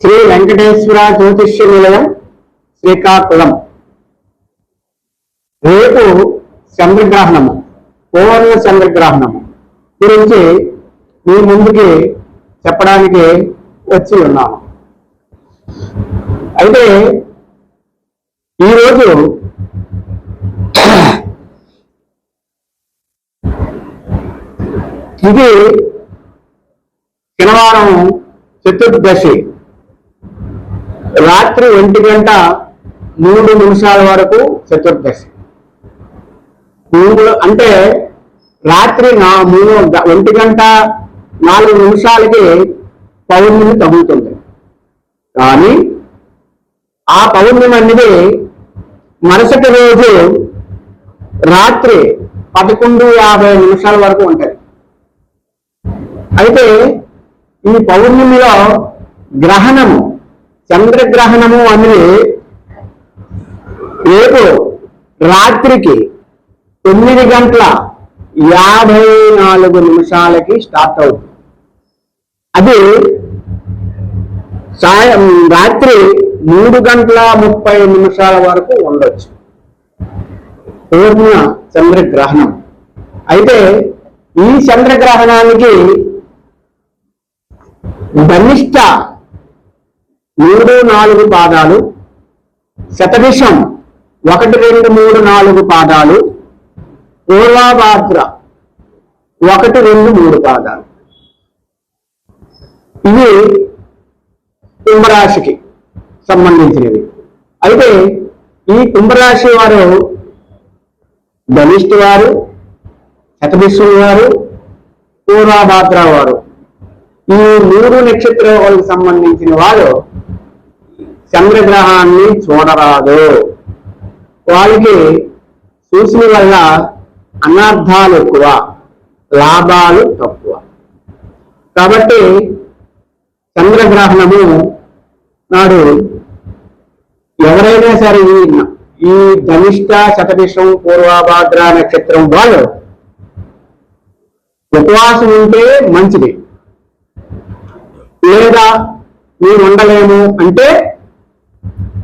శ్రీ వెంకటేశ్వర జ్యోతిష్య నిలయం శ్రీకాకుళం. రేపు చంద్రగ్రహణము పూర్ణ చంద్రగ్రహణము గురించి మీ ముందుకి చెప్పడానికి వచ్చి ఉన్నాను అయితే ఈరోజు ఇది శనివారం చతుర్దశి. రాత్రి ఒంటి గంట మూడు నిమిషాల వరకు చతుర్దశి. మూడు అంటే రాత్రి నా మూడు ఒంటి గంట నాలుగు నిమిషాలకి పౌర్ణమి తగులుతుంది కానీ ఆ పౌర్ణమి అనేది మరుసటి రోజు రాత్రి పదకొండు యాభై నిమిషాల వరకు ఉంటుంది. అయితే ఈ పౌర్ణమిలో గ్రహణము చంద్రగ్రహణము అనేది రేపు రాత్రికి తొమ్మిది గంటల యాభై నాలుగు నిమిషాలకి స్టార్ట్ అవుతుంది. అది సాయం రాత్రి మూడు గంటల ముప్పై నిమిషాల వరకు ఉండొచ్చు. పూర్ణ చంద్రగ్రహణం. అయితే ఈ చంద్రగ్రహణానికి ధనిష్ట మూడు నాలుగు పాదాలు. శతభిషం ఒకటి రెండు మూడు నాలుగు పాదాలు. పూర్వాభాద్ర ఒకటి రెండు మూడు పాదాలు. ఇవి కుంభరాశికి సంబంధించినవి. అయితే ఈ కుంభరాశి వారు ధనిష్ఠి వారు శతభిషం వారు పూర్వాభాద్ర వారు. ఈ మూడు నక్షత్రాలకు సంబంధించిన వారు చంద్రగ్రహాన్ని చూడరాదు. వాళ్ళకి చూసిన వల్ల అనర్థాలు ఎక్కువ లాభాలు తక్కువ. కాబట్టి చంద్రగ్రహణము నాడు ఎవరైనా సరే ఈ ఈ ధనిష్ట శతభిషం పూర్వాభాద్ర నక్షత్రం వాళ్ళు ఉపవాసం ఉంటే మంచిది. లేదా మేము ఉండలేము అంటే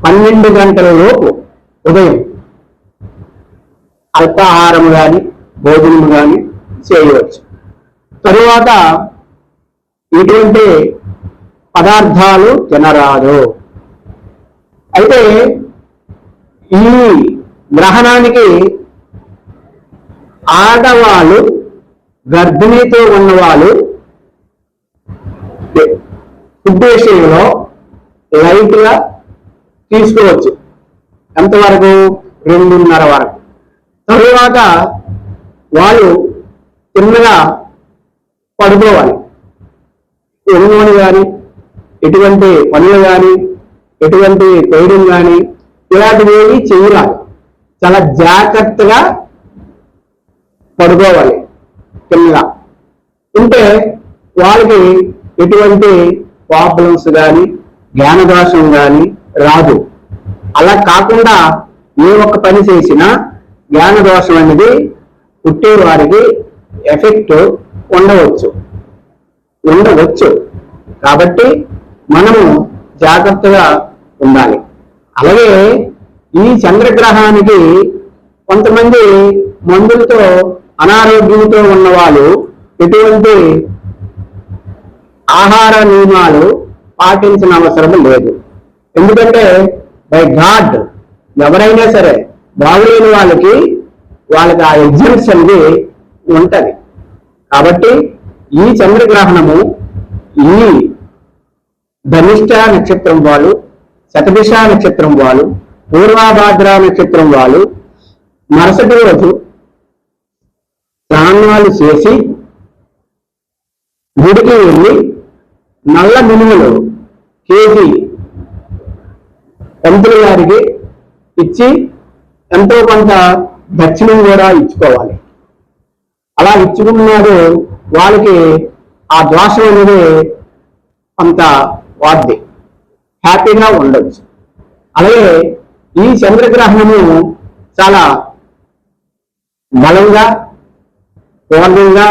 పన్నెండు గంటల లోపు ఉదయం అల్పాహారము కానీ భోజనము కానీ చేయవచ్చు. తరువాత ఎటువంటి పదార్థాలు తినరాదు. అయితే ఈ గ్రహణానికి ఆడవాళ్ళు గర్భిణీతో ఉన్నవాళ్ళు ఫుడ్ విషయంలో తీసుకోవచ్చు. ఎంతవరకు? రెండున్నర వరకు. తరువాత వాళ్ళు తిన్నగా పడుకోవాలి. ఎరువుని కానీ ఎటువంటి పనులు కానీ ఎటువంటి చేయడం కానీ ఇలాంటివి ఏవి చేయరాదు చాలా జాగ్రత్తగా పడుకోవాలి తిన్నగా ఉంటే వాళ్ళకి ఎటువంటి ప్రాబ్లమ్స్ కానీ జ్ఞానదోషం కానీ రాదు. అలా కాకుండా ఏ ఒక్క పని చేసినా జ్ఞానదోషం అనేది పుట్టే వారికి ఎఫెక్ట్ ఉండవచ్చు. ఉండవచ్చు. కాబట్టి మనము జాగ్రత్తగా ఉండాలి. అలాగే ఈ చంద్రగ్రహానికి కొంతమంది మందులతో అనారోగ్యంతో ఉన్నవాళ్ళు ఎటువంటి ఆహార నియమాలు పాటించిన అవసరం లేదు. ఎందుకంటే బై గాడ్ ఎవరైనా సరే బాగులేని వాళ్ళకి వాళ్ళకి ఆ ఎగ్జామ్స్ అనేది ఉంటది. కాబట్టి ఈ చంద్రగ్రహణము ఈ ధనిష్ట నక్షత్రం వాళ్ళు శతభిష నక్షత్రం వాళ్ళు పూర్వాభాద్ర నక్షత్రం వాళ్ళు మరుసటి రోజు స్నానాలు చేసి గుడికి వెళ్ళి నల్ల మినుములు కేజీ పంతులు గారికి ఇచ్చి ఎంతో కొంత దక్షిణం కూడా ఇచ్చుకోవాలి. అలా ఇచ్చుకున్నాడు వాళ్ళకి ఆ దోషం అనేది అంత వాద్ది హ్యాపీగా ఉండొచ్చు. అలాగే ఈ చంద్రగ్రహణము చాలా బలంగా పూర్ణంగా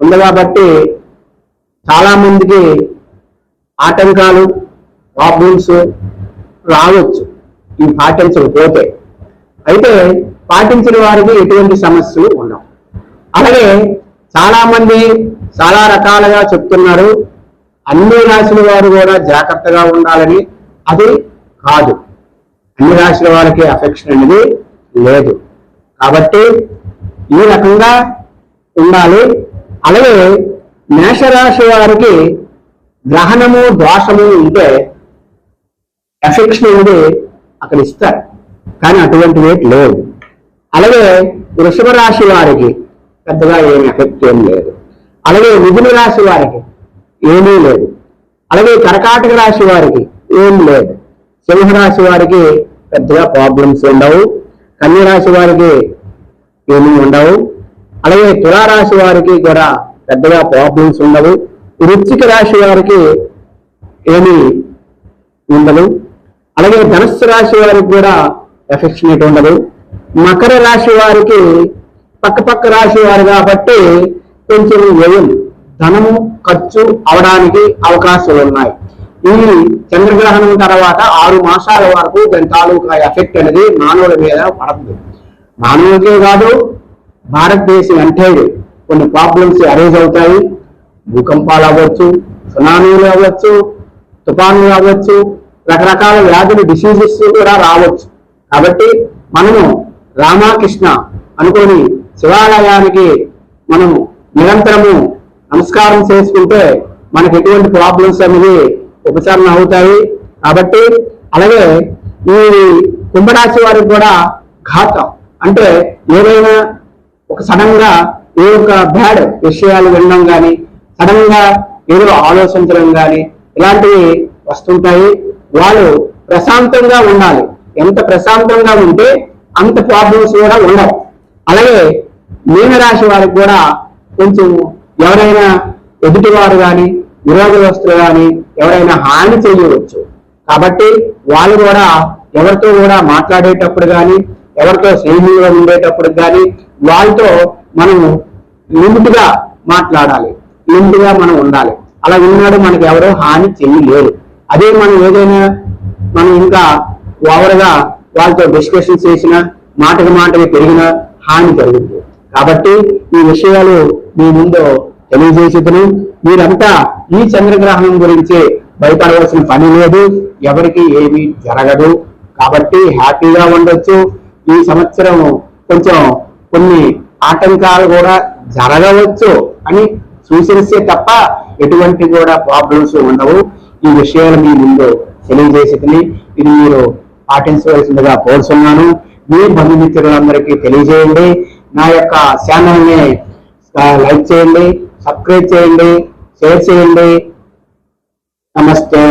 ఉంది కాబట్టి చాలా మందికి ఆటంకాలు ప్రాబ్లమ్స్ రావచ్చు. ఇవి పాటించకపోతే అయితే పాటించిన వారికి ఎటువంటి సమస్యలు ఉండవు. అలాగే చాలా మంది చాలా రకాలుగా చెప్తున్నారు అన్ని రాశుల వారు కూడా జాగ్రత్తగా ఉండాలని. అది కాదు. అన్ని రాశుల వారికి అఫెక్షన్ అనేది లేదు. కాబట్టి ఈ రకంగా ఉండాలి. అలాగే మేషరాశి వారికి గ్రహణము దోషము ఉంటే ఎఫెక్షన్ అనేది అక్కడ ఇస్తారు కానీ అటువంటి రేట్ లేవు అలాగే వృషభ రాశి వారికి పెద్దగా ఏమి ఎఫెక్ట్ ఏం లేదు. అలాగే మిథున రాశి వారికి ఏమీ లేదు. అలాగే కర్కాటక రాశి వారికి ఏం లేదు. సింహరాశి వారికి పెద్దగా ప్రాబ్లమ్స్ ఉండవు. కన్యరాశి వారికి ఏమీ ఉండవు. అలాగే తులారాశి వారికి కూడా పెద్దగా ప్రాబ్లమ్స్ ఉండవు. వృచ్చిక రాశి వారికి ఏమీ ఉండదు. అలాగే ధనుస్సు రాశి వారికి కూడా ఎఫెక్షనేట్ ఉండదు. మకర రాశి వారికి పక్క పక్క రాశి వారు కాబట్టి కొంచెం వ్యయం ధనము ఖర్చు అవడానికి అవకాశాలు ఉన్నాయి. ఈ చంద్రగ్రహణం తర్వాత ఆరు మాసాల వరకు దాని తాలూకా ఎఫెక్ట్ అనేది మానవుల మీద పడుతుంది మానవులకే కాదు భారతదేశం అంటే కొన్ని ప్రాబ్లమ్స్ అరేజ్ అవుతాయి. భూకంపాలు అవ్వచ్చు సునామీలు అవ్వచ్చు తుఫానులు అవ్వచ్చు రకరకాల వ్యాధులు డిసీజెస్ కూడా రావచ్చు. కాబట్టి మనము రామకృష్ణ అనుకొని శివాలయానికి మనము నిరంతరము నమస్కారం చేసుకుంటే మనకు ఎటువంటి ప్రాబ్లమ్స్ అనేది ఉపశమనం అవుతాయి. కాబట్టి అలాగే ఈ కుంభరాశి వారికి కూడా ఘాతం. అంటే ఏదైనా ఒక సడన్గా ఏ ఒక బ్యాడ్ విషయాలు వినడం కానీ సడన్గా ఏదో ఆలోచించడం కానీ ఇలాంటివి వస్తుంటాయి. వాళ్ళు ప్రశాంతంగా ఉండాలి. ఎంత ప్రశాంతంగా ఉంటే అంత ప్రాబ్లమ్స్ కూడా ఉండవు. అలాగే మీనరాశి వారికి కూడా కొంచెం ఎవరైనా ఎదుటివారు కానీ విరోధవస్తులు కానీ ఎవరైనా హాని చేయవచ్చు. కాబట్టి వాళ్ళు కూడా ఎవరితో కూడా మాట్లాడేటప్పుడు కానీ ఎవరితో స్నేహితులుగా ఉండేటప్పుడు కానీ వాళ్ళతో మనము లిమిట్గా మాట్లాడాలి. లిమిట్గా మనం ఉండాలి. అలా ఉన్నాడు మనకి ఎవరో హాని చేయలేరు అదే మనం ఏదైనా మనం ఇంకా ఓవర్గా వాళ్ళతో డిస్కషన్ చేసిన మాటకి మాటకి పెరిగిన హాని జరుగుతుంది. కాబట్టి ఈ విషయాలు మీ ముందు తెలియజేసేదను. మీరంతా ఈ చంద్రగ్రహణం గురించి భయపడవలసిన పని లేదు. ఎవరికి ఏమీ జరగదు. కాబట్టి హ్యాపీగా ఉండొచ్చు. ఈ సంవత్సరం కొంచెం కొన్ని ఆటంకాలు కూడా జరగవచ్చు అని సూచనిస్తే తప్ప ఎటువంటి కూడా ప్రాబ్లమ్స్ ఉండవు. ఈ విషయాలు మీ ముందు తెలియజేసుకుని ఇది మీరు పాటించవలసిందిగా కోరుతున్నాను మీ బంధుమిత్రులందరికీ తెలియజేయండి. నా యొక్క ఛానల్ని లైక్ చేయండి సబ్స్క్రైబ్ చేయండి షేర్ చేయండి. నమస్తే.